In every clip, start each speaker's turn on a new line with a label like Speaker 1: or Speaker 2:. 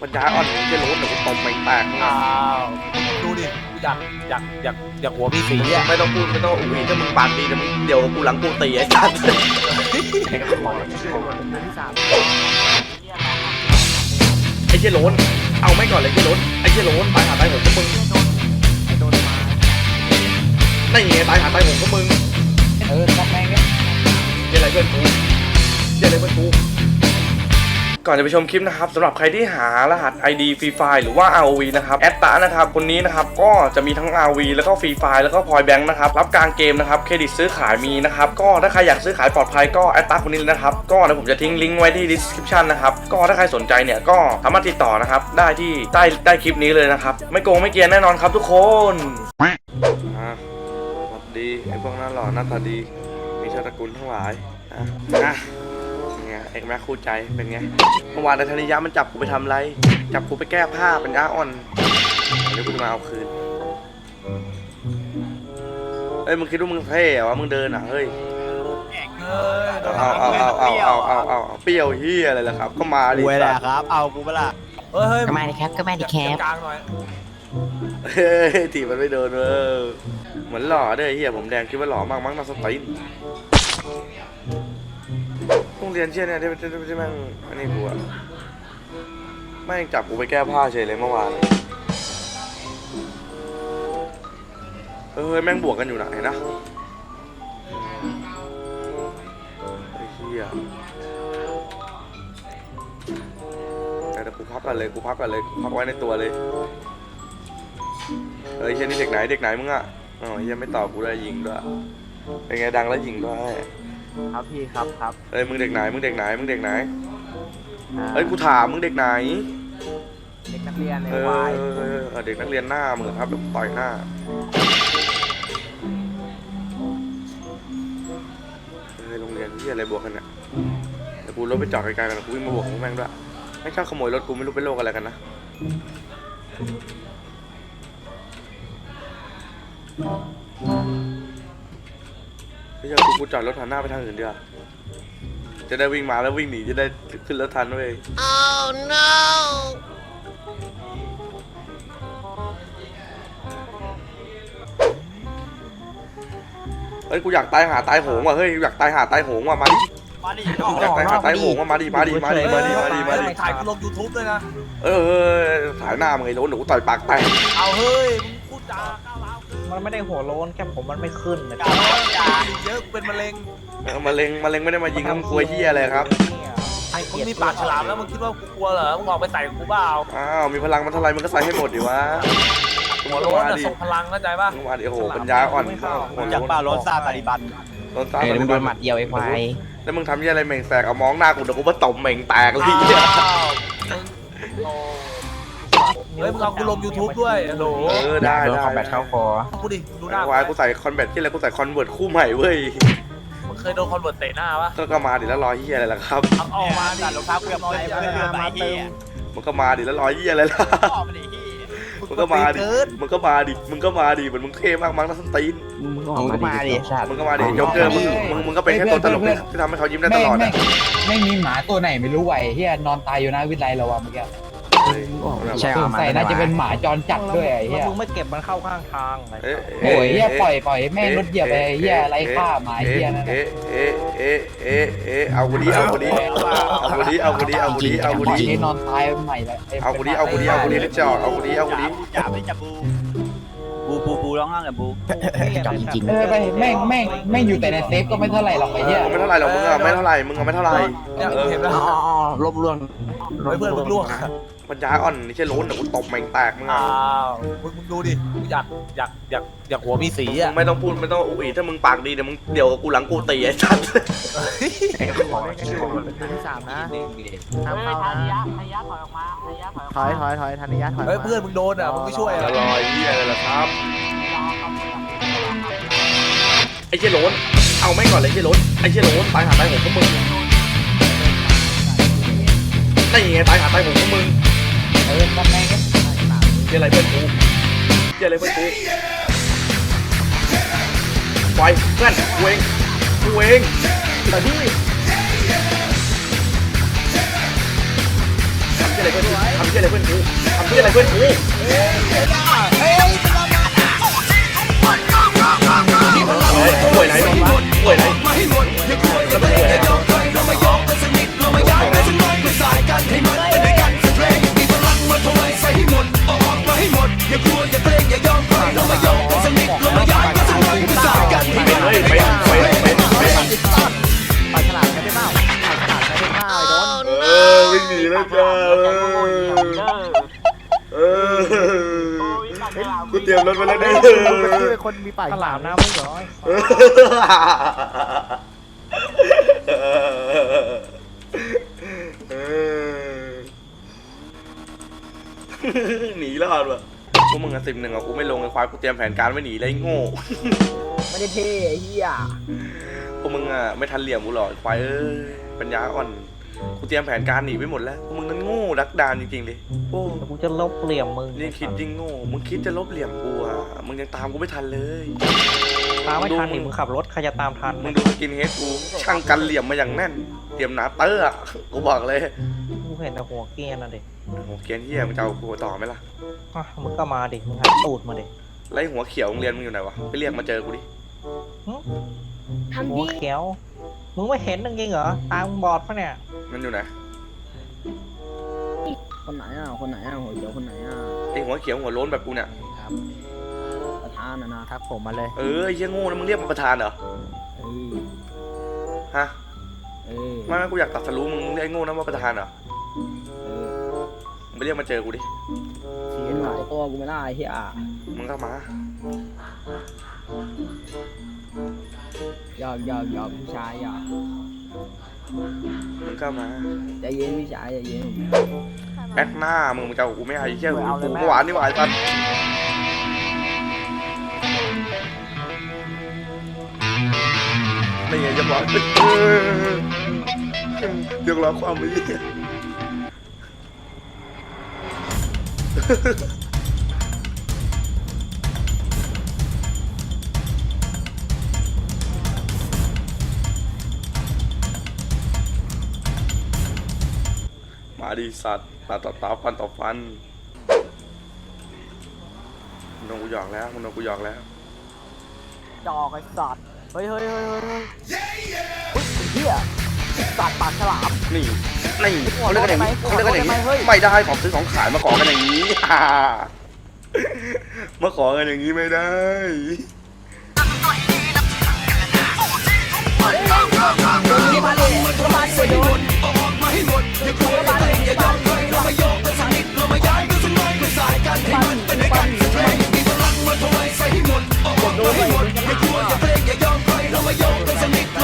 Speaker 1: ปัญญาอ่อนมึงจะรู้เดี๋ยวกูตบแม่งแตกมึง
Speaker 2: อ้า
Speaker 1: อะ
Speaker 2: วดูดิกูอยากอยากอยากอยากหัวมีสีอะ
Speaker 1: ไม่ต้องพูดไม่ต้องอุ้ยถ้ามึงปากดีเดี๋ยวมึงเดี๋ยวกูหลังกูตีไอ้สัสไอ้เชี่ยโหลนเอาไม่ก่อนเลยไอ้เชี่ยโหลนไอ้เชี่ยโหลนตายหาตายโหงพวกมึงนี่ไงตายหาตายโหงพวกมึง
Speaker 3: เออทำแม่งเนี่ย
Speaker 1: เจออะไรเพื่อนกูเจออะไรเพื่อนกู ก่อนจะไปชมคลิปนะครับสำหรับใครที่หารหัส ID Free Fire หรือว่า ROV นะครับแอดตานะครับคนนี้นะครับก็จะมีทั้ง ROV แล้วก็ Free Fire แล้วก็ Point Bank นะครับรับกลางเกมนะครับเครดิตซื้อขายมีนะครับก็ถ้าใครอยากซื้อขายปลอดภัยก็แอดตาคนนี้เลยนะครับก็เดี๋ยวผมจะทิ้งลิงก์ไว้ที่ description นะครับก็ถ้าใครสนใจเนี่ยก็สามารถติดต่อนะครับได้ที่ใต้ใต้คลิปนี้เลยนะครับไม่โกงไม่เกียนแน่นอนครับทุกคนอ่าสวัสดีไอ้พวกนั้นหล่อหน้าตาดีมีชาติตระกูลทั้งหลายนะ นะไงเอกแม็กคู่ใจเป็นไงเมื่อวานในธนิยะมันจับกูไปทำอะไรจับกูไปแก้ผ้าเป็นย้าอ่อนเดี๋ยวกูจะมาเอาคืนเฮ้ยมึงคิดว่ามึงเท่เหรอวะมึงเดินอะเฮ้ย
Speaker 2: เฮ้ย
Speaker 1: เอาเอาเอาเอาเอาเอาเอาเอาเปรี้ยวเฮียอะไรล่ะครับ ก็มาดิ
Speaker 2: กูแห
Speaker 1: สั
Speaker 2: ละ
Speaker 1: ตว์
Speaker 2: ครับ เอากูเปะล่าเฮ้ยเฮ้ย
Speaker 4: ก็มาดิครับก็มาดิแคป
Speaker 2: กลางหน่อย
Speaker 1: เฮ้ยถีบมันไม่โดนเออเหมือนหล่อเด้อเฮียผมแดงคิดว่าหล่อมากมั้งน่าสไตล์ โรงเรียนเชี่ยเนี่ยที่ที่ที่แม่งอันนี้กูอะแม่งจับกูไปแก้ผ้าเฉยเลยเมื่อวานเออแม่งบวกกันอยู่นะเห็นนะไอ้เหี้ยแต่กูพักกันเลยกูพักกันเลยกูพักไว้ในตัวเลยเฮ้ยเช่นนี่เด็กไหนเด็กไหนมึงอะอ๋อเหี้ยังไม่ตอบกูด้วยยิงด้วยเป็นไงดังแล้วยิงด้วย
Speaker 2: ครับพี่ครับครับ
Speaker 1: เฮ้ยมึงเด็กไหนมึงเด็กไหนมึงเด็กไหนเฮ้ยกูถามมึงเด็กไหน
Speaker 2: เด็กนักเรียนใน
Speaker 1: เออ
Speaker 2: วาย
Speaker 1: เออเออเออเด็กนักเรียนหน้ามึงเหรอครับเดี๋ยวต่อยหน้าเฮ้ยโรงเรียนที่อะไรบวกกันเนี่ยเดี๋ยวกูรถไปจอดไกลๆกันกูวิ่งมาบวกของแม่งด้วยไม่ชอบขโมยรถกูไม่รู้เป็นโรคอะไรกันนะ ไม่ใช่กูกูจอดรถหันหน้าไปทางอื่นดีกว่าจะได้วิ่งมาแล้ววิ่งหนีจะได้ขึ้นรถทันเว้ยเฮ้ยกูอยากตายหาตายโหงว่ะเฮ้ยอยากตายหาตายโหงว่ะมาดิ
Speaker 2: มาดิ
Speaker 1: อยากตายหาตายโหงว่ะมาดิมาดิมาดิมาดิมาดิมาดิ
Speaker 2: ถ่ายกูลงยูทูบด้วยนะ
Speaker 1: เออเออถ่ายหน้ามึงไอ้โหลนเดี๋ยวกูต่อยปากแตก
Speaker 2: เอาเฮ้ยมึงพูดจาก้าวร้าว
Speaker 3: มันไม่ได้หัวโล้นแค่ผมมันไม่ขึ้นนะ
Speaker 2: ก้าวร้าวอย่าเยอะกูเป็นมะเร็ง
Speaker 1: เออมะเร็งมะเร็งไม่ได้มายิงมึงกลัวเหี้ยอะไรครับ
Speaker 2: มึงมีปากฉลามแล้วมึงคิดว่ากูกลัวเหรอมึงออกไปใส่กูเปล่า
Speaker 1: อ้าวมีพลังมันเท่าไรมึงก็ใส่ให้หมดดิวะ
Speaker 2: หัวโล้นอะส่งพลังเข้าใจป่ะ
Speaker 1: มึงมาดิโอ้โหปัญญาอ่อน
Speaker 2: ผมอยากป่าโล้นซาตาลิบัน
Speaker 1: โดนตา
Speaker 4: เออมึงโดนหมัดเดียวไอ้ควาย
Speaker 1: แล้วมึงทำเหี้ยอะไรเหม่งแตกเอามองหน้ากูเดี๋ยวกูมาตบเหม่งแตกเลยเหี้ย
Speaker 2: เฮ้ยมึงเอากูลง YouTube ด้วยโหล
Speaker 1: เออได้
Speaker 4: โดน
Speaker 1: ได้
Speaker 4: คอมแบทเข้าคอ
Speaker 2: กูดิดูหน้า
Speaker 1: ไอ้ควายกูใส่คอนแบทที่อะไรกูใส่คอนเวิร์ตคู่ใหม่เว้ย
Speaker 2: มึงเคยโดนคอนเวิร์ตเตะหน้าปะ
Speaker 1: ก็ก็มาดิแล้วรอยเหี้ยอะไรล่ะครับ
Speaker 2: เอาออกมาดิรองเท้ากูยังน้อย
Speaker 3: ไป
Speaker 2: ไม่
Speaker 3: ไป
Speaker 2: เลือก
Speaker 3: มา
Speaker 2: ไอ้
Speaker 3: เติ
Speaker 2: เหี้
Speaker 3: ม
Speaker 2: ย
Speaker 1: มันก็มาดิแล้วรอยเหี้ยอะไรล่ะ
Speaker 2: ออกมาดิเหี้ย
Speaker 1: มึงก็มาดิ
Speaker 2: เกิน
Speaker 1: มึงก็มาดิมึงก็มาดิเหมือนมึงเท่มากมั้งนะสนตีน
Speaker 4: มึงออกมาดิสัตว์
Speaker 1: มึงก็มาดิโจ๊กเกอร์มึงมึงมึงก็เป็นแค่ตัวตลกที่ทำให้เขายิ้มได้ต
Speaker 3: แม่ง
Speaker 1: ลอด
Speaker 3: แม่
Speaker 1: อะ
Speaker 3: งแม่งมีหมาตัวไหนไม่รู้ไหวเฮียนอนตายอยู่หน้าวิทยาลัยเราอะเมื่อกี้
Speaker 4: ใช่
Speaker 3: ส
Speaker 4: เอา
Speaker 3: ง
Speaker 4: มา
Speaker 3: สัยน่าจะเป็นหมาจรจัดด้วยไอ้เฮีย
Speaker 2: มึงไม่เก็บมันเข้าข้างทาง
Speaker 1: เอ๊ะ
Speaker 3: โอ้ยเฮียปล่อยปล่อยแม่งรถเหยียบไปเฮียไรฆ่าหมาเฮียนั่น
Speaker 1: เอ๊ะเอ๊ะเอ๊ะเอ๊ะเอ๊ะเอากูดิเอากูดิเอากูดิเอากูดิเอากูดิเอากู
Speaker 3: หมา
Speaker 1: ดิ
Speaker 3: ที่นอนตายใหม่เลย
Speaker 1: เอากูดิเอากูดิเอากูดิลิจอดเอากูดิเอากูดิ
Speaker 2: จับไม่จับบูบูบูบูร้องห้างกับบู
Speaker 4: จอมจริง
Speaker 3: เออไปแม่งแม่งแม่งอยู่แต่ในเซฟก็ไม่เท่าไหร่หรอกไอ้เฮีย
Speaker 1: มึงไม่เท่าไหร่หรอกมึงอะไม่เท่าไหร่มึงอะไม่เท่าไหร่
Speaker 2: เนี่ย
Speaker 1: เออ
Speaker 2: เห็นไหม
Speaker 4: อ๋อลบล่วง
Speaker 2: เพื่อนมึงล่วง
Speaker 1: ปัญญาอ่อนนี่ใช่โล้นเดี๋ยวกูตบแม่งแตกมึง
Speaker 2: อ้า
Speaker 1: อะ
Speaker 2: วมึงมึงดูดิกูอยากอยากอยากอยากหัวมีสี
Speaker 1: มึ
Speaker 2: อะ
Speaker 1: งไม่ต้องพูดไม่ต้องอุ้ยถ้ามึงปากดีเดี๋ยวมึงเดี๋ยวกูหลังกูตีไอ้สัส
Speaker 5: ที่สามนะห้ามเข้านะถอยถอยถอยธัญญาถอย
Speaker 2: เฮ้ยเพื่อนมึงโดนอะมึงไม่ช่วย
Speaker 1: แล้
Speaker 2: อะ
Speaker 1: วรอยเหี้ยอะไรล่ะครับไอ้เชี่ยโหลนเอาไม่งก่อนเลยไอ้เชี่ยโหลนไอ้เชี่ยโหลนตายหาตายโหงพวกมึงนี่ไงตายหาตายโหงพวกมึง
Speaker 3: เออทำแม่ง
Speaker 1: เชี่ยอะไรเพื่อนกูเชี่ยอะไรเพื่อนกูปล่อยเพื่อนกูเองกูเองแต่ที่ทำเชี่ออะไรเพื่อนกูทำเหี้ยอะไรเพื่อนกูทำเหี้ยอะไรเพื่อนกูเฮ้ยป่วยไหนป่วยไหนแล้วป่วยไหน เอาไว้ใส่ให้หมดเอาออกมาให้หมด อย่ากลัวอย่าเกรงอย่ายอมใ
Speaker 6: ครเรามายอมกันสนิทเรามาย้ายกันสนุกกันสากันให้เป็
Speaker 1: นไปไปไปไป
Speaker 5: ไปฉลาดกันได้เปล่าฉลาดกันได้เปล่าไอ้โดน
Speaker 1: เออวิ่งหนีแล้วจ้าเออกูเตรียมรถไปแล้วเนี่ย
Speaker 5: เป็นคนมีป่ายฉลามนะไม่เหรอเออ
Speaker 1: หนีรอดว่ะพวกมึงอะสิบหนึ่งอะกูไม่ลงไอ้ควายกูเตรียมแผนการไว้หนีเลยไอ้โง่
Speaker 5: ไม่ได้เท่ไอ้เหี้ย
Speaker 1: พวกมึงอะไม่ทันเหลี่ยมกูหรอกไอ้ควายเอ้ยปัญญาอ่อนกูเตรียมแผนการหนีไปหมดแล้วพวกมึงนั้นโง่ดักดานจริงๆเลยโอ้
Speaker 4: กูจะลบเหลี่ยมมึง
Speaker 1: ยิ่งคิดยิ่งโง่มึงคิดจะลบเหลี่ยมกูอะมึงยังตามกูไม่ทันเลย
Speaker 4: ตามไม่ทันนี่มึงขับรถใครจะตามทัน
Speaker 1: มึงดูสกินเฮดกูช่างกันเหลี่ยมมาอย่างแน่นเตรียมหนาเตอร์อะกูบอกเลย
Speaker 4: กู เห็นแต่หัวเกรียนอะเด็ก
Speaker 1: โอ้เกรียนเฮียมึงจะเอากูต่อไหมล่ะ
Speaker 4: มึงก็มาดิมึงหันตูดมาเด็ก
Speaker 1: แล้วไอ้หัวเขียวโรงเรียนมึงอยู่ไหนวะไปเรียกมาเจอกูดิ
Speaker 4: หัวเขียว มึงไม่เห็นจริงๆเหรอตามึงบอดปะเนี่ย
Speaker 1: มันอยู่ไหน
Speaker 7: คนไหนอะคนไหนอะหัวเขียวคนไหนอะ
Speaker 1: ไอ้หัวเขียวหัวโล้นแบบกูเนี่ย
Speaker 7: ประธานนะนะ
Speaker 5: ทักผมมาเลย
Speaker 1: เออไอ้เหี้ยโง่แล้วมึงเรียกมาประธานเหรอ
Speaker 7: เอ้ย
Speaker 1: ฮะ
Speaker 7: เอ้ย
Speaker 1: ไม่ไม่กูอยากตัดสรู้มึงมึงเรียกไอ้โง่นะว่าประธานเหรอ
Speaker 7: เอ้ย
Speaker 1: มึงไปเรียกมาเจอกูดิ
Speaker 7: ชี้หลายตัวกูไม่ได้เฮีย
Speaker 1: มึงก็มา
Speaker 7: หยอกหยอกหยอกผู้ชายหยอก
Speaker 1: มึงก็มา
Speaker 7: ใจเย็นผู้ชายใจเย็น
Speaker 1: แอคหน้า มึงมึงจะเอากูไม่ให้ไอ้เหี้ยกูกูก็หวานนี่หว่าไอ้ตันนี่ไงจะบอกเออเรียกร้องความมี มาดีสัตว์ตาต่อตาฟันต่อฟันมันโดนกูหยอกแล้วมันโดนกูหยอกแล้ว
Speaker 5: จอกไอ้สัตว์เฮ้ยเฮ้ยเฮ้ยเฮ้ยเฮ้ยอุ๊ยไอ้เหี้ยสัตว์ปากฉลาม
Speaker 1: นี่ นี่เขาเรียกกันอย่างนี้เขาเรียกกันอย่างนี้ไม่ได้ของซื้อของขายมาขอกันอย่างนี้มาขอกันอย่างนี้ไม่ได้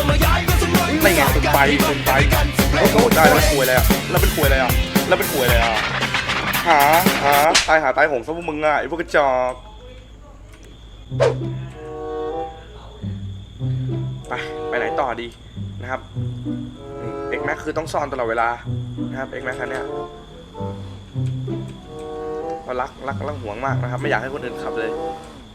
Speaker 1: ไม่ไง คุณไปคุณไปโอ้โหได้แล้วเป็นควยอะไรอะแล้วเป็นควยอะไรอะแล้วเป็นควยอะไรอะหาหาตายหาตายโหงซะพวกมึงอะไอ้พวกกระจอกไปไปไหนต่อดีนะครับเอ็กแม็กคือต้องซ่อนตลอดเวลานะครับเอ็กแม็กคันเนี้ยเรารักรักรักหวงมากนะครับ ไม่อยากให้คนอื่นขับเลย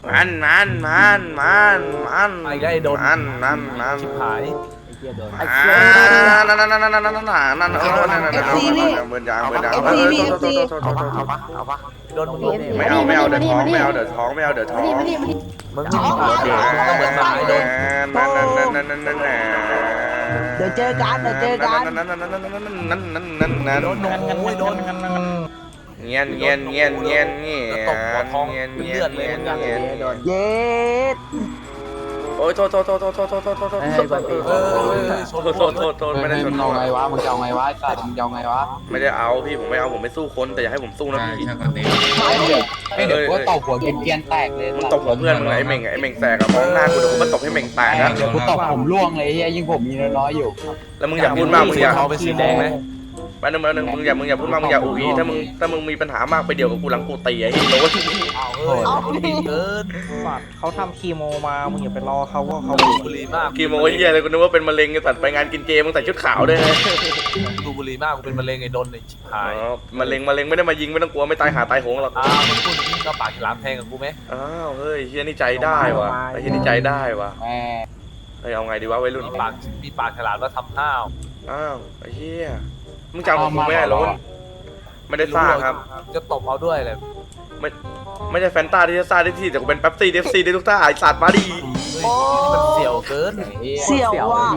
Speaker 1: มันมันมันมันมัน
Speaker 2: ไปได้โดน
Speaker 1: มันมันมัน
Speaker 2: ชิบหาย
Speaker 7: ไอ้ เฮียโดน
Speaker 1: อ่านั่นนั่นนั่นนั่นนั่นนั่นนั่นนั่นเออนั่นนั่นนั่นเบิร์นยางเบิร์นยางเออโทษโทษโทษโทษโทษ
Speaker 2: เอาปะเอาปะโดนมึงโดน
Speaker 1: ไม่เอาไม่เอาเดือดท้องไม่เอาเดือดท้องไม่เอาเดือดท้อง
Speaker 2: มึงมึงเด็กมึงก็เหมือนหมาไอ้โดน
Speaker 1: นั่นนั่นนั่นนั่นนั่นนั่น
Speaker 7: เดี๋ยวเจอกันเดี๋ยวเจอกัน
Speaker 1: นั่นนั่นนั่นนั่นนั่นนั่นนั่นนั่น
Speaker 2: โดนโอ้ยโดน
Speaker 1: เงี้ยเงี้ยเงี้ยเงี้ยเงี้ย
Speaker 2: ตบหัวทองเป็นเลือดเลย
Speaker 1: เงี้ย
Speaker 7: โดน
Speaker 5: เย็ด
Speaker 1: โอ้ยโทษโทษโทษโทษโทษโทษโทษโทษโทษ
Speaker 2: เออเออชน
Speaker 1: โทษโทษโทษโทษไม่ได้ชน
Speaker 3: มึงเอาไงวะมึงจะเอาไงวะไอ้สัตว์มึงจะเอาไงวะ
Speaker 1: ไม่ได้เอาพี่ผมไม่เอาผมไม่สู้คนแต่อย่าให้ผมสู้นะพี่
Speaker 3: ไม่เดี๋ยวกูก็ตบหัวเกรียนๆแตกเลย
Speaker 1: มึงตบหัวเพื่อนมึงไอ้เม่งไอ้เม่งแตกอะมองหน้ากูเดี๋ยวกูมาตบให้เม่งแตกนะ
Speaker 3: เดี๋ยวกูตบผมร่วงเลยเฮียยิ่งผมมีน้อยๆอยู่
Speaker 1: แล้วมึงอย่าพูดมากมึงอย่า
Speaker 2: เขาเป็นสีแดงไหม
Speaker 1: แป๊บนึงแป๊บนึงมึงอย่ามึงอย่าพูดมากมึงอย่าอูอีถ้ามึงถ้ามึงมีปัญหามากไปเดียวกับกูหลังกูตีไอ้เหี้ยโดน
Speaker 2: เอาเฮ้ยเกิน
Speaker 4: สัตว์เขาทำคีโมมา มึงอย่าไปรอเขาว่าเขา
Speaker 2: ดูบุหรี่มาก
Speaker 1: กี่โมงไอ้เหี้ยเลยกูนึกว่าเป็นมะเร็งไอ้สัตว์ไปงานกินเจมึงใส่ชุดขาวด้วยนะ
Speaker 2: ดูบุหรี่มากกูเป็นมะเร็งไอ้โดนไอ้ชิบหาย
Speaker 1: อ๋อมะเร็งมะเร็งไม่ได้มายิงไม่ต้องกลัวไม่ตายหาตายโหงหรอก
Speaker 2: อ้าวมึงพูดอย่างนี้ก็ปากฉลามแทงกับกูไหม
Speaker 1: อ้าวเฮ้ยเฮียนี่ใจได้ว่ะไอ้เฮียนี่ใจได้ว่ะ
Speaker 3: แม่
Speaker 1: เฮ้ยเอาไงดีวะวัยรุ่น
Speaker 2: มีปากมีปากฉลามแล้วทำห้าว
Speaker 1: อ้าวไอ้เฮีย มึงจำกูไม่ได้หรอไม่ได้สร้างครับ
Speaker 2: จะตบเอาด้วยเลย
Speaker 1: ไม่ไม่ใช่แฟนตาที่จะสร้างได้ที่แต่กูเป็นแป๊บซี่เดฟซีได้ทุกท่าไอสัตว์มาดิ
Speaker 2: มันเสี่ยวเกิน
Speaker 3: เหี้ย
Speaker 5: เสี่ยวว่ะ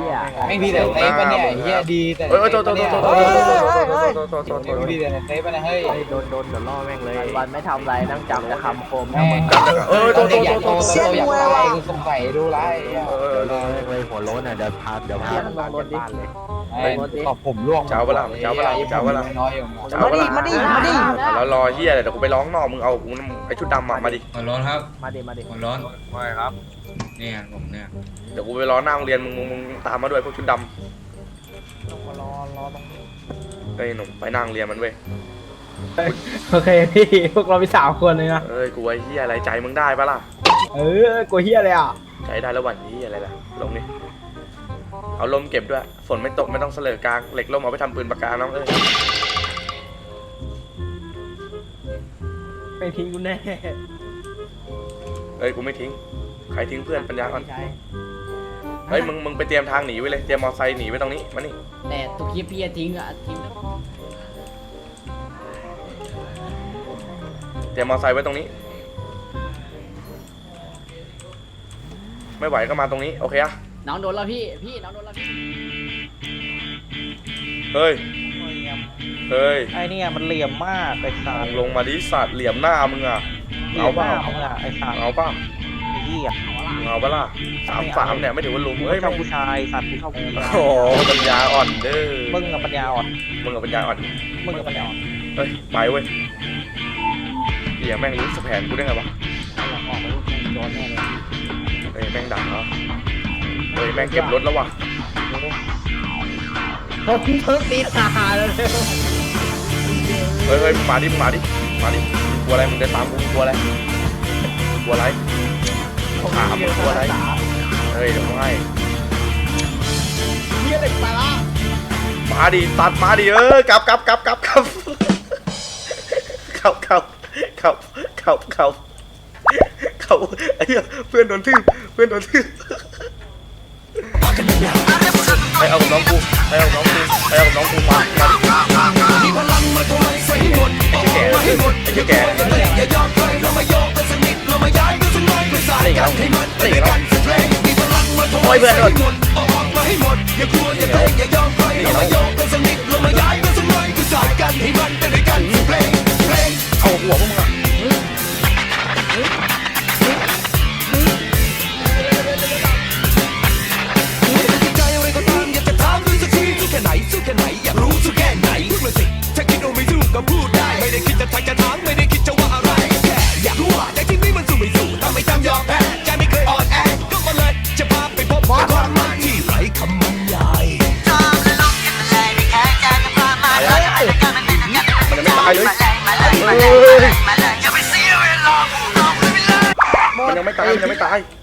Speaker 3: ไม่ดีแต่เซฟปะเนี่ยไอ้เฮียดีแต่
Speaker 1: เอ้ยเอ้ยโทษโทษโทษโทษโทษโทษโทษโทษโทษโทษโทษโทษ
Speaker 3: ดีแต่เซฟปะเนี่ยเฮ้ย
Speaker 5: โดนโดนเดี๋ยวล่อแม่งเลยวันไม่ทำไรนั่งจำแต่คำคม
Speaker 3: แม่ง
Speaker 1: เออโทษโทษ
Speaker 3: อยาก
Speaker 1: โท
Speaker 3: โต
Speaker 1: ษโทษ
Speaker 3: โตอยากตายกูสงสัยดูไร
Speaker 1: เออ
Speaker 5: ล่อแม่งเลยหัวโล้นอะเดี๋ยวพาเดี๋ยวพามันลงรถดิ
Speaker 3: ตอบผมร่วงน้อยอยู่
Speaker 1: มาดิมาดิมาดิแล้วรอเฮียเดี๋ยวกูไปร้องนอกมึงเอาไอชุดดำมามาดิ
Speaker 8: หัวร้อนครับ
Speaker 5: มาดิมาดิ
Speaker 8: หัวร้อน
Speaker 2: ไม่ครับ
Speaker 8: เนี่ยผมเนี่ย
Speaker 1: เดี๋ยวกูไปร้องหน้าโรงเรียนมึงมึงมึงตามมาด้วยพวกชุดด
Speaker 5: รอรอตรงนี้ำ
Speaker 1: เฮ้ยหนุ่มไปนั่งเรียนมันเว้ย
Speaker 7: โอเคพี่พวกเรามีสามคนเลยนะ
Speaker 1: เอ้ยกูไอ้เฮียอะไรใจมึงได้ปะล่ะ
Speaker 7: เออกลัวเฮียเลยอะ
Speaker 1: ใจได้แล้ววันนี้อะไรล่ะลงนี่เอาลมเก็บด้วยฝนไม่ตกไม่ต้องเสลอกลางเหล็กลมเอาไปทำปืนปากกาน้องเอ้ย
Speaker 7: ไม่ทิ้งกูแน่
Speaker 1: เอ้ยกูไม่ทิ้ง ใครทิ้งเพื่อนปัญญาอ่อน เฮ้ยมึงมึงไปเตรียมทางหนีไว้เลยเตรียมมอไซค์หนีไว้ตรงนี้มานี่
Speaker 9: แต่ตุกคลิปพี่จะทิ้งอะทิ้งแล้ว
Speaker 1: เตรียมมอไซค์ไว้ตรงนี้ ไม่ไหวก็มาตรงนี้โอเคอะ
Speaker 9: น้องโดนแล้วพี่พี่น้องโดนแล้วพี่
Speaker 1: เฮ้ยเฮ้ย
Speaker 4: ไอ้เนี่ยมันเหลี่ยมมากไอ้สั
Speaker 1: มึ
Speaker 4: ต
Speaker 1: ง
Speaker 4: ว์
Speaker 1: ลงมาดิสัตว์เหลี่ยมหน้ามึงอะเอาเปล่า
Speaker 4: เอาล่ะไอ้สัตว์
Speaker 1: เอาเปล่า
Speaker 4: ไอ้เหี้ย
Speaker 1: มึงเอาเปล่าสามสามเนี่ยไม่ถือว่าลุม
Speaker 4: กู
Speaker 1: เฮ้ย
Speaker 4: ชอบ
Speaker 1: ไม่
Speaker 4: ผู้ชายสัตว์กูชอบผู้ชาย
Speaker 1: โอ้โหปัญญาอ่อนเด้อ
Speaker 4: มึงกับปัญญาอ่อน
Speaker 1: มึงกับปัญญาอ่อน
Speaker 4: มึงกับปัญญาอ่อน
Speaker 1: เฮ้ยไปเว้ยเหี้ยแม่งรู้สแผนกูได้ไงวะ
Speaker 4: เอาละออกไปลูกโดนแน่เลย
Speaker 1: เฮ้ยแม่งดักเหรอเฮ้ยแม่งเก็บรถแล้ววะ
Speaker 7: เขาทิ้งเพิ่งตีตาแล้ว
Speaker 1: เฮ้ยเฮ้ยมึงมาดิมึงมาดิมาดิกลัวอะไรมึงเดินตามกูกลัวอะไรกลัวอะไรถามมึงกลัวอะไรเฮ้ยเดี๋ยวให้
Speaker 7: เฮียเด็กไปละ
Speaker 1: มาดิตัดมาดิเออกลับกลับกลับกลับกลับกลับกลับกลับกลับกลับกลับไอ้เหี้ยเพื่อนโดนทืบเพื่อนโดนทืบไปเอากับน้องกูไปเอากับน้องกูไปเอากับน้องกูมามาดิไอ้เหี้ยแก่ไอ้ายกันให้มันเป็นการสตะแลังมาทุกควโอ้ยเบื่อมดอย่ากลัวอย่าเกรงอย่ายอมใครเรามาโยกกันสนิทเรามาย้ายกันสมัยกูสายกันให้มันเป็นกันเพลงเพลงเอาหัวพวมึงอะ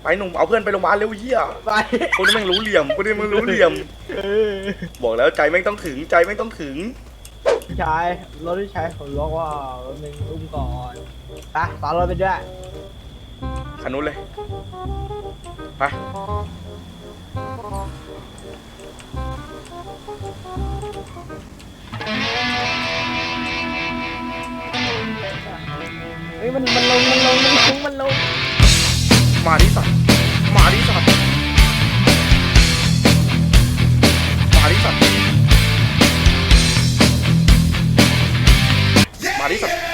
Speaker 1: ไปหนุ่มเอาเพื่อนไปโรงพยาบาลเร็วเหี้ย
Speaker 7: ไป
Speaker 1: คนนี้แม่งรู้เหลี่ยมคนนี้แม่งรู้เหลี่ยมบอกแล้วใจแม่งต้องถึงใจแม่งต้องถึง
Speaker 7: ชายรถที่ใช้ผมล็อกว่ามึงอุ้มก่อนไปตอนรถไปด้วย
Speaker 1: คันนู้นเลยไป
Speaker 7: เฮ้ยมันมันลงมันลงมันลงมันลง
Speaker 1: มาดิสัตว์มาดิสัตว์มาดิสัตว์มาดิสัตว์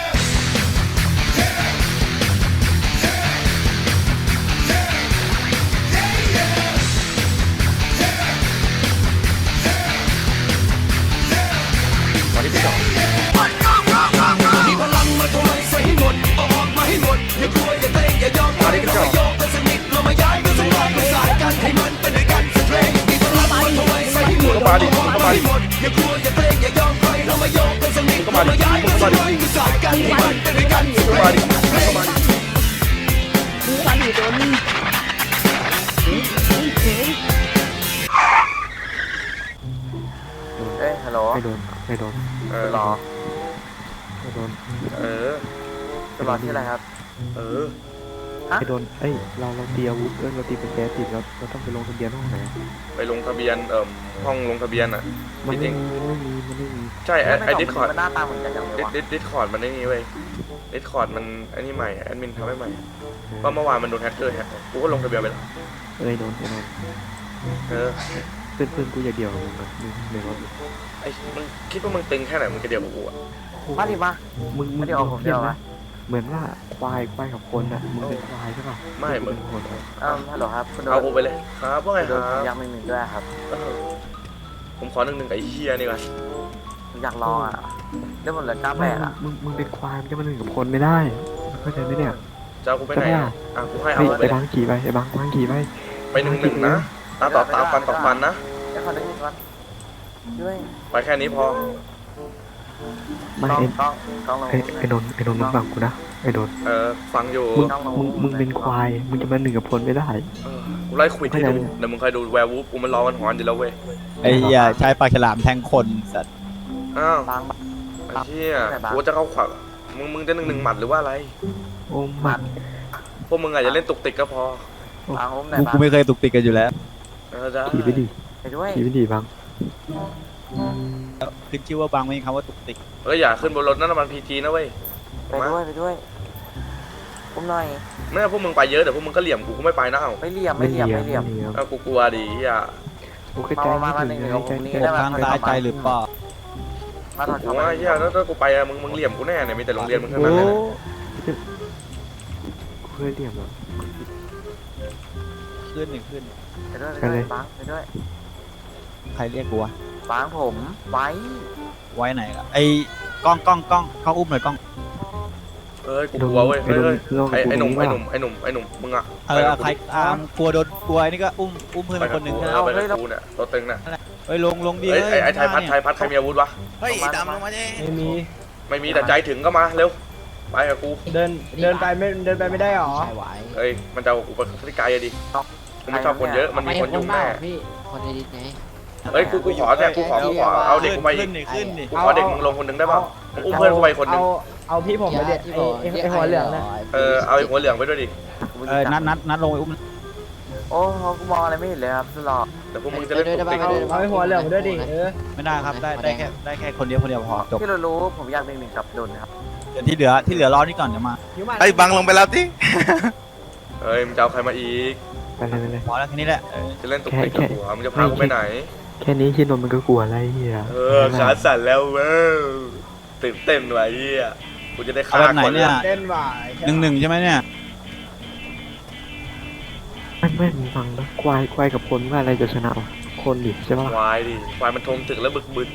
Speaker 1: อย่ากลัวอย่าเกรงอย่ายอมใครเรามาโยกกันสนิทเรามาย้ายเรามาย้อยกันสายกันให้มันเป็นด้วยกันเพลงเพลง
Speaker 2: เอ้ยฮัลโหล
Speaker 5: ไม่โดนไม่โดน
Speaker 1: เออ
Speaker 2: รอ
Speaker 5: ไม่โดน
Speaker 1: เออ
Speaker 2: จะรอที่อะไรครับ
Speaker 1: เออ
Speaker 5: ฮะ
Speaker 8: ไอ้โดนเอ้ย เราเราเตรียมอาวุธเอ้ยเราตีเป็นแก๊สติดเราเราต้องไปลงทะเบียนห้องไหน
Speaker 1: ไปลงทะเบียนเอ่อห้องลงทะเบียนอะ
Speaker 8: มัน
Speaker 1: จริ
Speaker 8: ไม่
Speaker 1: ง
Speaker 8: มีไม่มีมันไม่มี
Speaker 1: ใช่ไอ้ไอ้ดิสคอร์ด
Speaker 5: มันหน้าตาเหมือนกันจังเลย
Speaker 1: ดิส
Speaker 5: วะ
Speaker 1: ดิสดิสคอร์ดมันไอ้นี่เว้ยดิสคอร์ดมันไอ้นี่ใหม่แอดมินทำให้ใหม่เพราะเมื่อวานมันโดนแฮกเกอร์แฮกกูก็ลงทะเบียนไปแล้ว
Speaker 8: เอ้ยโดนไอ้โดน
Speaker 1: เออ
Speaker 8: เพื่อนเพื่อนกูอย่าเดียวกับมึงนะมึงในรถ
Speaker 1: ไอ้มึงคิดว่ามึงตึงแค่ไหนมึงจะเดียวกับกูอะ
Speaker 5: มาดิมา
Speaker 8: มึงมึง
Speaker 5: ไม่ได้เอาผมเดียวนะ
Speaker 8: เหมือนว่าควายควายกับคนอะมึงเป็นควายใช่ป่ะ
Speaker 1: ไม่มึง
Speaker 8: เป็นคนอะ
Speaker 5: เอ่อฮัลโหลครับคุณโด
Speaker 1: เอา
Speaker 5: น
Speaker 1: กูไปเลยครับว่าไง
Speaker 5: คุณ
Speaker 1: ค
Speaker 5: โดน
Speaker 1: รับ
Speaker 5: ยังไม่หนึ่งด้วยครับ
Speaker 1: เออผมขอหนึ่งหนึ่งกับไอ้เฮียนี่ก่อน
Speaker 5: ผมอยากลองอะเรื่องมันเหลือเก้าแป
Speaker 8: ไม่
Speaker 5: ดอะ
Speaker 8: มึงมึงเป็นควายมึงจะมาหนึ่งกับคนไม่ได้เข้าใจไหมเนี่ย
Speaker 1: จะเอากูไปไหนอะอะกูให้เอา
Speaker 8: เฮ้ย
Speaker 1: ไป
Speaker 8: ไอ้
Speaker 1: เลย
Speaker 8: บางขี่ไปไอ้บางบางขี่ไป
Speaker 1: ไปหนึ่งหนึ่งนะตาต่อตาฟันต่อฟันนะ
Speaker 5: ไอ้คนนึงก่อนด้วย
Speaker 1: ไปแค่นี้พอ
Speaker 8: ไม่
Speaker 5: ต้อง
Speaker 8: ไอ้
Speaker 5: ต้องต้องลง
Speaker 8: ไอ้ไอ้นนท์ไอ้นนท์มึงฟังกูนะไอ้นนท์
Speaker 1: เออฟังอยู่
Speaker 8: มึงมึงมึงเป็นควายมึงจะมาหนึ่งกับคนไม่ได้
Speaker 1: เออกูไล่ควิดให้ดู
Speaker 8: ไม่ได้
Speaker 1: เดี๋ยวมึงเคยดูแวร์วูฟกูมันรอกันหอนอยู่แล้วเว้ย
Speaker 2: ไอ้เหี้ยใช้ปลาฉลามแทงคนสัตว์
Speaker 1: อ้าว
Speaker 5: บาง
Speaker 1: ไอ้เหี้ยกูจะเข้าขวักมึงมึงจะหนึ่งหนึ่งหมัดหรือว่าอะไร
Speaker 8: โอ้มัน
Speaker 1: พวกมึงอาจจะเล่นตุกติกก็พอบา
Speaker 5: งอุ้มไหน
Speaker 2: กู
Speaker 5: บาง
Speaker 2: กูไม่เคยตุกติกกันอยู่แล้ว
Speaker 1: เออจ้า
Speaker 8: ขี่ไปดิ
Speaker 5: ไปด้วย
Speaker 8: ขี่ไปดิบาง
Speaker 2: ขึ้นชื่อว่าบางไม่มีคำว่าตุกติก
Speaker 1: เอออย่าขึ้นบนรถนั่นมันพีจีนะเว้ย
Speaker 5: ไปด้วยไปด้วยอุ้มหน่อย
Speaker 1: ไม่งั้นพวกมึงไปเยอะเดี๋ยวพวกมึงก็เหลี่ยมกูกูไม่ไปนะเอ้า
Speaker 5: ไม่เหลี่ยมไม่เหลี่ยมไม่เหลี่ยม
Speaker 1: เอ้ากูกลัวดิเหี้ย
Speaker 8: โอ้ใกล้ๆ
Speaker 5: มามา
Speaker 8: ไม่ถึง
Speaker 5: มา
Speaker 8: ใกล้
Speaker 5: หนึ่ง
Speaker 8: ใกล้
Speaker 5: เดี๋ยว
Speaker 2: อกข้างซ้ายใจหรือเปล่า
Speaker 5: มาถอด
Speaker 1: กู
Speaker 5: ช็อป
Speaker 1: ว่าเหี้ยถ้าถ้ากูไปอะมึงมึงเหลี่ยมกูแน่เนี่ยมีแต่โรงเรียนมึงทั้งนั้นเลยนะ
Speaker 8: กูเคยเรียมแล้ว
Speaker 2: ขึ้นหนึ่งขึ้น
Speaker 5: ไปด้วยไปด้วยบางไปด้วย
Speaker 2: ใครเรียกกูวะ
Speaker 5: บางผมไว้
Speaker 2: ไว้ไหนล่ะไอ้กล้องกล้องกล้องเข้าอุ้มหน่อยกล้อง
Speaker 1: เอ้ยกูกลัวเว้ย
Speaker 8: ไอ้
Speaker 1: เฮ้ย
Speaker 8: นน
Speaker 1: เฮ้ย
Speaker 8: ท์ลอง
Speaker 1: ไอ้ไอ้หนุ่ม
Speaker 8: กู
Speaker 1: ไอ้
Speaker 8: ว่า
Speaker 1: หนุ่มไอ้หนุ่มไอ้หนุ่มมึงอะ
Speaker 2: เอ
Speaker 1: ไป
Speaker 2: อ
Speaker 1: กับกู
Speaker 2: ใคร
Speaker 1: ดิ
Speaker 2: อ่ามกลัวโดนกลัวไอ้นี่ก็อุ้มอุ้มเพื่อน
Speaker 1: ไป
Speaker 2: ไป
Speaker 1: กั
Speaker 2: ค
Speaker 1: บ
Speaker 2: นหนึ่ง
Speaker 1: กู
Speaker 2: แค่
Speaker 1: เอ
Speaker 2: นั้
Speaker 1: อนไปกับกูเนี่ยตัวตึงเนี่ย
Speaker 2: เฮ้ยลงลงดิ
Speaker 1: เฮ้ยไอ้ไอ้ไทยพัด
Speaker 2: เนี่
Speaker 1: ไทยพัดใครมีอาวุธวะ
Speaker 5: เฮ้ยดำลงมาดิ
Speaker 7: ไม่มี
Speaker 1: ไม่มีแต่ใจถึงก็มาเร็วไปกับกู
Speaker 7: เดินเดินไปไม่เดินไปไม่ได้หรอ
Speaker 9: ใช่ไหว
Speaker 1: เอ้ยมันจะเอากูไปที่ไกลอะดิกูไม่ชอบคนเยอะมันมี
Speaker 9: ไม่
Speaker 1: คน
Speaker 9: ค
Speaker 1: ยุ่
Speaker 9: น
Speaker 1: ง
Speaker 9: บ้า
Speaker 1: แน่
Speaker 9: พี่คนในดิสไง
Speaker 1: เฮ้ยกูกูขอเนี่ยกูขอกูขอเอาเด็กกูไปอี
Speaker 2: ขึ้
Speaker 1: ก
Speaker 2: นดิขึ้นดิ
Speaker 1: กูขอเด็กมึงลงคนหนึงได้ป่ะมึงอุ้มเพื่อนกูไปคนหนึง
Speaker 7: เอาเอาพี่ผมไปเด็ดไอ้ไอ้ไอ้หัวเหลืองนะ
Speaker 1: เออเอาไอ้หัวเหลืองไปด้วยดิ
Speaker 2: เออนัดนัดนัดลงไปอุ้ม
Speaker 5: โอ้กูมองอะไรไม่เห็นเลยครับสุดหล่อ
Speaker 1: เดี๋ยวพวกมึงจะเล่นตุกติก
Speaker 7: เอาเอาไอ้หัวเหลืองไปด้วยดิเออ
Speaker 2: ไม่ได้ครับได้ได้แค่ได้แค่คนเดียวคนเดียวพอจบ
Speaker 5: ที่เรารู้ผมอยากหนึ่งหนึ่งกับโดนครับ
Speaker 2: เดี๋ยวที่เหลือที่เหลือรอนี่ก่อนเดี๋ยวมา
Speaker 7: ไอ้บังลงไปแล้ว
Speaker 1: เฮ้ยมึงจะเอาใครมาอีก
Speaker 8: ไปเลยไปเลย
Speaker 2: พอแล้วแค่นี้แหละเออ
Speaker 1: จะเล่นตุกติกกับหัวมึงจะพากูไปไหน
Speaker 8: แค่นี้ชินนท์มันก็กลัวอะไรเฮีย
Speaker 1: เออขาสั่นแล้วเว้ยตื่นเต้นว่ะเฮียกูจะได้
Speaker 2: เอา
Speaker 1: ฆ่า
Speaker 2: แบบไหน
Speaker 1: คน
Speaker 2: เนี่ย
Speaker 7: เต้นหวาย
Speaker 2: หนึ่งหนึ่งใช่ไหมเนี่ย
Speaker 8: ไม่ไม่มึงฟังนะควายควายกับคนว่าอะไรจะชนะวะคนดิใช่ปะ
Speaker 1: ควายดิควายมันทงถึงแล้วบึกบึน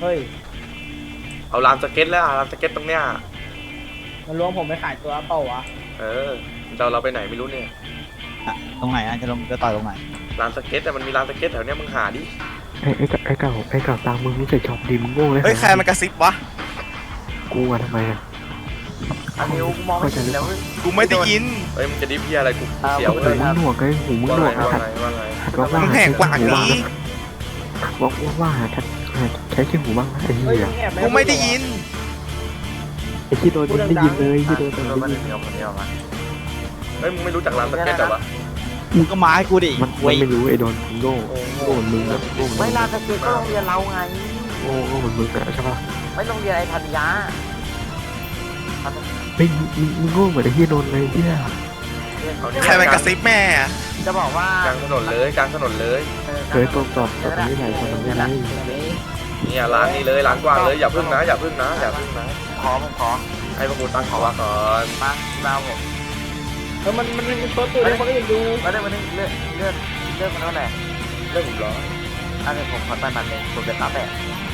Speaker 7: เฮ้ย
Speaker 1: เอาลานสเก็ตแล้วลานสเก็ตตรงเนี้ย
Speaker 7: มันล้วงผมไปขายตัวเปล่าวะ
Speaker 1: เออมันจะเอาเราไปไหนไม่รู้เนี่ย
Speaker 2: อะตรงไหนอะจะลงจะต่อยตรงไหน
Speaker 1: ลานสเก็ตแต่มันมีลานสเก็ตแถวเนี้ยมึงหาดิ
Speaker 8: ไอ้ไอ้เก่าไอ้เก่าไอ้เก่าตามมึงรู้สึกชอบดีมึงโง่เลย
Speaker 10: เฮ้ยใครมันกระซิบวะ
Speaker 8: กูอะทำไมอะ
Speaker 5: อันนี้กูมองไม่เห็นแล้ว
Speaker 10: กูไม่ได้ยิน
Speaker 1: เฮ้ยมึงจะดิฟเฮียอะไรกูเสียว
Speaker 8: หู
Speaker 1: เลย
Speaker 8: มึงหนวกไงหูมึง
Speaker 1: ว่า
Speaker 8: หน
Speaker 1: ไง
Speaker 8: วก
Speaker 1: ว่า
Speaker 8: อะ
Speaker 1: ไงว่าไง
Speaker 8: ว่าว่า
Speaker 10: มึงแหกปากอย่างนี้
Speaker 8: ว่าว่าว่าหาทัดหาใช้ชื่อหูบ้างนะไอ้เหี้
Speaker 7: เฮ้ย
Speaker 8: ย
Speaker 7: มึงแอบ
Speaker 10: กูไม่ได้ยิน
Speaker 8: ไอ้ที่โดนยังได้ยินเลยที่โดน
Speaker 5: โด
Speaker 8: ยัง
Speaker 5: นมา
Speaker 8: ได้
Speaker 5: ห
Speaker 8: ยิ
Speaker 5: นึ่
Speaker 8: น
Speaker 5: งเดียวคนเดียวมา
Speaker 1: เฮ้ยมึงไม่รู้จักลานสเก็ตแต่วะ
Speaker 2: มึงก็มาให้กูดิ
Speaker 8: มันมัน
Speaker 2: เว้ย
Speaker 8: ไม่รู้ไอ้โดนโง่โง่เหมือนมึงนะโง่เหมือน
Speaker 5: ไม่
Speaker 8: มึง
Speaker 5: ลานสเก็ตก็โรงเรียนเราไง
Speaker 8: โง่โง่เหมือนมึงอะใช่ปะ
Speaker 5: ไม่โรงเรียนไอ้ธัญญา
Speaker 8: เฮ้ยมึงมึงมึงโง่เหมือนไอ้ที่โดนเลยเหี้ย
Speaker 1: เอาเนี่ย
Speaker 10: ใครมันกระซิบแม่อะ
Speaker 5: จะบอกว่าก
Speaker 1: ลางถนนเลยกลางถนนเลย
Speaker 8: เคยตรงตอบตอบตรงนี้ไหนตอบตรงนี้ไหน
Speaker 1: เนี่ยร้านนี้เลยร้านกว้างเลยอย่าพึ่งนะอย่าพึ่งนะอย่าพึ่งนะ
Speaker 5: ขอผมขอ
Speaker 1: ให้พวกกูตั้งขอว่าก่อน
Speaker 5: มาเราผม
Speaker 7: เออมันมันมันเปิดตัวให้คนอื่นดู
Speaker 5: มาได้มาได้เลือกเลือกเลือกคนเท่าไหร่
Speaker 1: เรื่องผมร้อน
Speaker 5: อันนี้ผมขอตัดมันเลยผมจะตัดแต่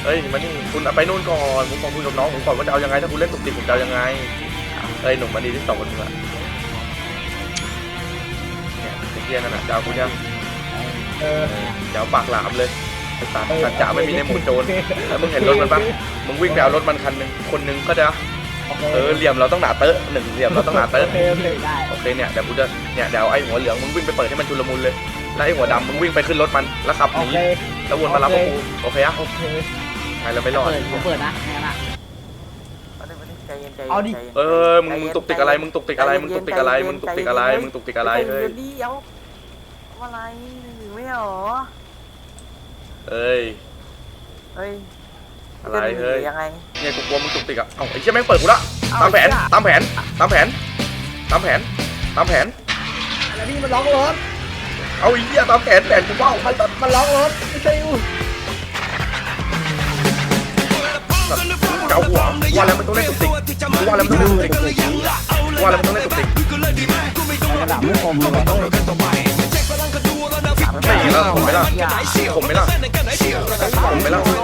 Speaker 1: เฮ้ยมานี่คุณเอาไปนู่นก่อนผมบอกคุยกับน้องผมก่อนว่าจะเอายังไงถ้าคุณเล่นตุกติกผมจะเอายังไงเฮ้ยหนุ่มมาดีที่สองคนมึงอะเนี่ยไอ้เกียนั่นน่ะจะเอาคุณยัง
Speaker 7: เออ
Speaker 1: เดี๋ยวปากหลามเลยไอ้ตาสัจจะไม่มีในหมู่โจรแล้วมึงเห็นรถมันปะมึงวิ่งไปเอารถมันคันหนึ่งคนหนึ่งก็จะ เออเหลี่ยมเราต้องหนาเตอะหนึ่งเหลี่ยมเราต้องหนาเตอะ
Speaker 7: โอเคโอเคได้
Speaker 1: โอเคเนี่ยเดี๋ยวกูจะเนี่ยเดี๋ยวไอ้หัวเหลืองมึงวิ่งไปเปิดให้มันชุลมุนเลยแล้วไอ้หัวดำมึงวิ่งไปขึ้นรถมันแล้วขับห
Speaker 7: โอ
Speaker 1: นี
Speaker 7: เค
Speaker 1: แล้ววนมารับพวกกูโอเคอะ
Speaker 7: โอเค
Speaker 1: ไงเราไม่รอด
Speaker 9: เปิดผมเปิดนะแค่นั้นอะ
Speaker 5: มาได้มาได้ใจเย็นใจ
Speaker 7: เอาดิ
Speaker 5: ใจย็น
Speaker 1: เออ มึงมึงตุกติกอะไร มึงตุกติกอะไร มึงตุกติกอะไร มึงตุกติกอะไร มึงตุกติกอะไร
Speaker 5: ใจ
Speaker 1: เฮ้ย
Speaker 5: เย็นดิเอาเอาอะไรถึงไม่เหรอ
Speaker 1: เอ้ย
Speaker 5: เฮ้ย
Speaker 1: อะไร
Speaker 5: จะหนี
Speaker 1: เฮ้ย
Speaker 5: ยังไง
Speaker 1: เนี่ยกูกลัวมึงตุกติกอะเอ้าไอ้เชี่ยแม่งเปิดกูละ
Speaker 5: เอา
Speaker 1: ตามแผน
Speaker 5: ไอ้เหี้ย
Speaker 1: ตามแผนตามแผนตามแผนตามแผน
Speaker 7: แล้วพี่มันล็อกรถ
Speaker 1: เอาไอ้เหี้ยตามแผนแผนกูเป้า
Speaker 7: มันมันล็อกรถไม่ใช่อู
Speaker 1: เกาหัวว่าแล้วมันต้องเล่นตุกติกว่าแล้วมันต้องเล่นตุกติกว่าแล้วมันต้องเล่นตุกติก
Speaker 3: กระดาษไม่คมเลย
Speaker 1: ไม่แล้วผมไม่ละผมไม่ละผมไม่ละ
Speaker 5: ตัวรถมันต่อย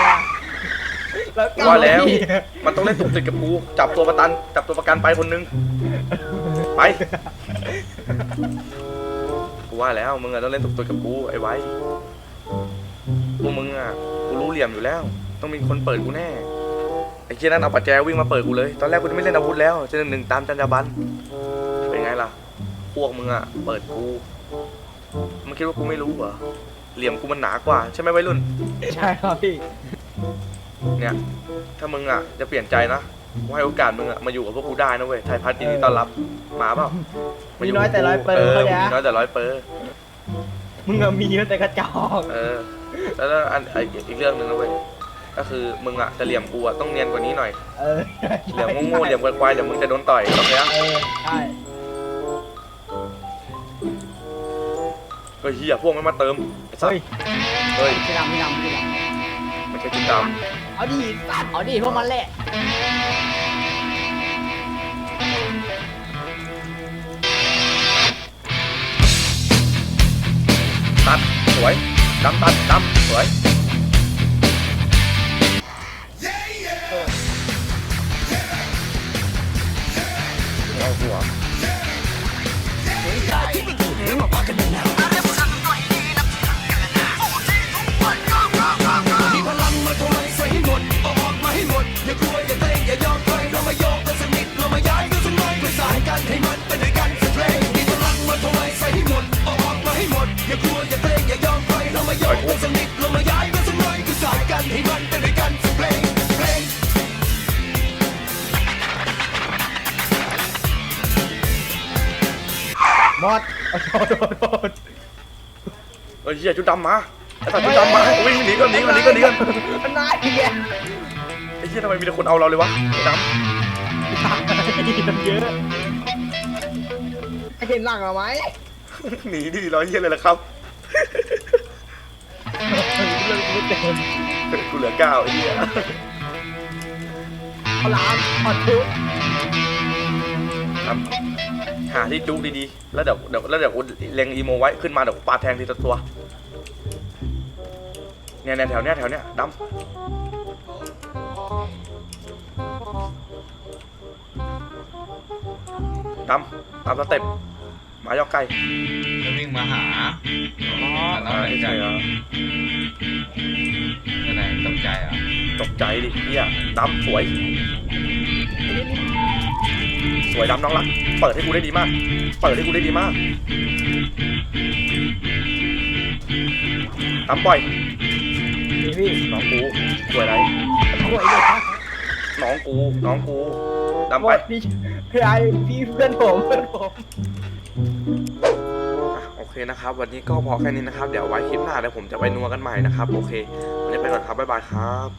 Speaker 5: ว่า
Speaker 1: แล้ว มันต้องเล่นตุกติกกับกู จับตัวประกันจับตัวประกันไปคนนึง ไปกูว่าแล้วมึงอะต้องเล่นตุกติกกับกูไอ้ไว้พวกมึงอะกูรู้เหลี่ยมอยู่แล้ว ต้องมีคนเปิดกูแน่ไอ้เชี่ยนั่นเอาปัจแจวิ่งมาเปิดกูเลย ตอนแรกกูจะไม่เล่นอาวุธแล้วจะหนึ่งตามจันจาบันเป็นไงล่ะ พวกมึงอะเปิดกูมึงคิดว่ากูไม่รู้เหรอเหลี่ยมกูมันหนากว่า ใช่ไหมวัยรุ่น
Speaker 7: ใช่ครับพี่
Speaker 1: เนี่ยถ้ามึงอะจะเปลี่ยนใจนะกูให้โอกาสมึงอะมาอยู่กับพวกกูได้นะเว้ยไทยพัฒน์ยินดีต้อนรับมาเปล่า
Speaker 7: มีน้อยแต่ร้อยเปอร์
Speaker 1: เออ
Speaker 7: เข้าใจ
Speaker 1: มี
Speaker 7: นะ
Speaker 1: น้อยแต่ร้อยเปอร์
Speaker 7: มึงอะมีเยอะแต่กระจอก
Speaker 1: เออแล้วแล้วอันไอ้อีกเรื่องหนึ่งนะเว้ยก็คือมึงอะจะเหลี่ยมกูอะต้องเนียนกว่านี้หน่อย
Speaker 7: เออ
Speaker 1: เหลี่ยมโง่ๆเหลี่ยมควายๆเดี๋ยวมึงจะโดนต่อยโอเคนะ
Speaker 7: เออใช่
Speaker 1: เฮ้ยเฮียพวกมันมาเติมไอ้สัส
Speaker 7: เฮ้ย
Speaker 1: เฮ้ย
Speaker 9: พี่ดำพี่ดำพี่ด
Speaker 1: ไม่ใช่จุดด
Speaker 7: เอาดิสัตว์
Speaker 9: เอาดิพวกมันแหละ
Speaker 1: ตัดสวยดำตัดดำสวย
Speaker 7: หมดเอาโทษโทษโทษ
Speaker 1: เฮ้ยเฮียจุดดำมาไอ้สัตว์จุดดำมาวิ่งหนีก่อนหนีก่อนหนีก่อนหนีก่อน
Speaker 7: มันน่าเกลียด
Speaker 1: ไอ้เฮียทำไมมีแต่คนเอาเราเลยวะไอ้ด
Speaker 7: มันเยอะเห็นหลังเราไหมำ
Speaker 1: หนีดิร้อยเฮียเลยละครับ
Speaker 7: เรื่องกูเต็ม
Speaker 1: กูเหลือเก้าไอ้เฮีย
Speaker 7: เอาล้างขอทุบ
Speaker 1: ครับ หาที่จุกดีๆ แล้วเดี๋ยวเดี๋ยวแล้วเดี๋ยวกูเล็งอีโมไว้ขึ้นมาเดี๋ยวกูปาดแทงทีละตัว เนี่ยเนี่ยแถวเนี้ยแถวเนี้ยดำดำตามสเต็ปหมายอกไก่
Speaker 3: จะวิ่งมาหา
Speaker 1: อ๋อใช่เหรอ
Speaker 3: อะไรตกใจอะ
Speaker 1: ตกใจดิเฮียดำสวย สวยดำน้องรัก เปิดให้กูได้ดีมาก เปิดให้กูได้ดีมากดำปล่อย
Speaker 7: นี่พี่
Speaker 1: น้องกูสวยอะไร
Speaker 7: ช่วยเลยครับ
Speaker 1: น้องกูน้องกูดำ
Speaker 7: หม
Speaker 1: ไป
Speaker 7: ดพี่พี่ไอพี่เพื่อนผมเพื่อนผม
Speaker 1: อะโอเคนะครับ วันนี้ก็พอแค่นี้นะครับ เดี๋ยวไว้คลิปหน้าเดี๋ยวผมจะไปนัวกันใหม่นะครับ โอเควันนี้ไปก่อนครับบ๊ายบายครับ